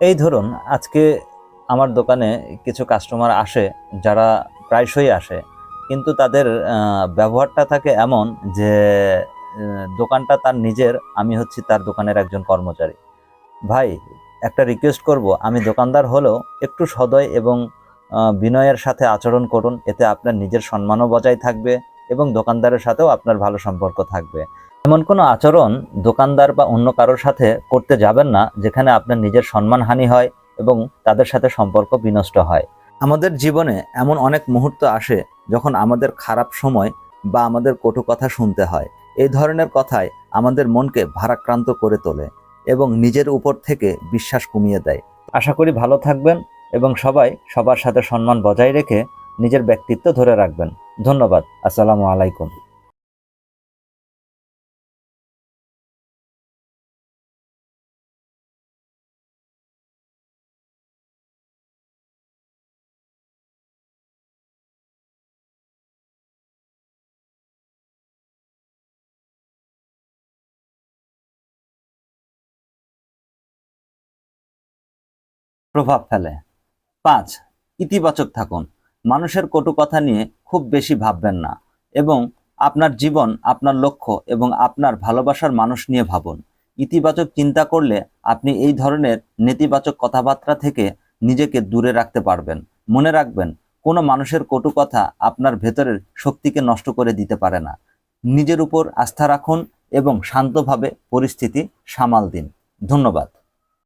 এই ধরুন, আজকে আমার দোকানে কিছু কাস্টমার আসে, যারা প্রায়শই আসে, কিন্তু তাদের ব্যবহারটা থাকে এমন যে দোকানটা তার নিজের, আমি হচ্ছি তার দোকানের একজন কর্মচারী। ভাই, একটা রিকোয়েস্ট করব, আমি দোকানদার হলেও একটু সদয় এবং বিনয়ের সাথে আচরণ করুন, এতে আপনার নিজের সম্মানও বজায় থাকবে এবং দোকানদারের সাথেও আপনার ভালো সম্পর্ক থাকবে। এমন কোনো আচরণ দোকানদার বা অন্য কারোর সাথে করতে যাবেন না, যেখানে আপনার নিজের সম্মানহানি হয় এবং তাদের সাথে সম্পর্ক বিনষ্ট হয়। আমাদের জীবনে এমন অনেক মুহূর্ত আসে যখন আমাদের খারাপ সময় বা আমাদের কটু কথা শুনতে হয়। এই ধরনের কথায় আমাদের মনকে ভারাক্রান্ত করে তোলে এবং নিজের উপর থেকে বিশ্বাস কমিয়ে দেয়। আশা করি ভালো থাকবেন এবং সবাই সবার সাথে সম্মান বজায় রেখে নিজের ব্যক্তিত্ব ধরে রাখবেন। ধন্যবাদ। আসসালামু আলাইকুম। প্রভাব ফেলে। পাঁচ, ইতিবাচক থাকুন। মানুষের কটু কথা নিয়ে খুব বেশি ভাববেন না এবং আপনার জীবন, আপনার লক্ষ্য এবং আপনার ভালোবাসার মানুষ নিয়ে ভাবুন। ইতিবাচক চিন্তা করলে আপনি এই ধরনের নেতিবাচক কথাবার্তা থেকে নিজেকে দূরে রাখতে পারবেন। মনে রাখবেন, কোনো মানুষের কটু কথা আপনার ভেতরের শক্তিকে নষ্ট করে দিতে পারে না। নিজের উপর আস্থা রাখুন এবং শান্তভাবে পরিস্থিতি সামাল দিন। ধন্যবাদ।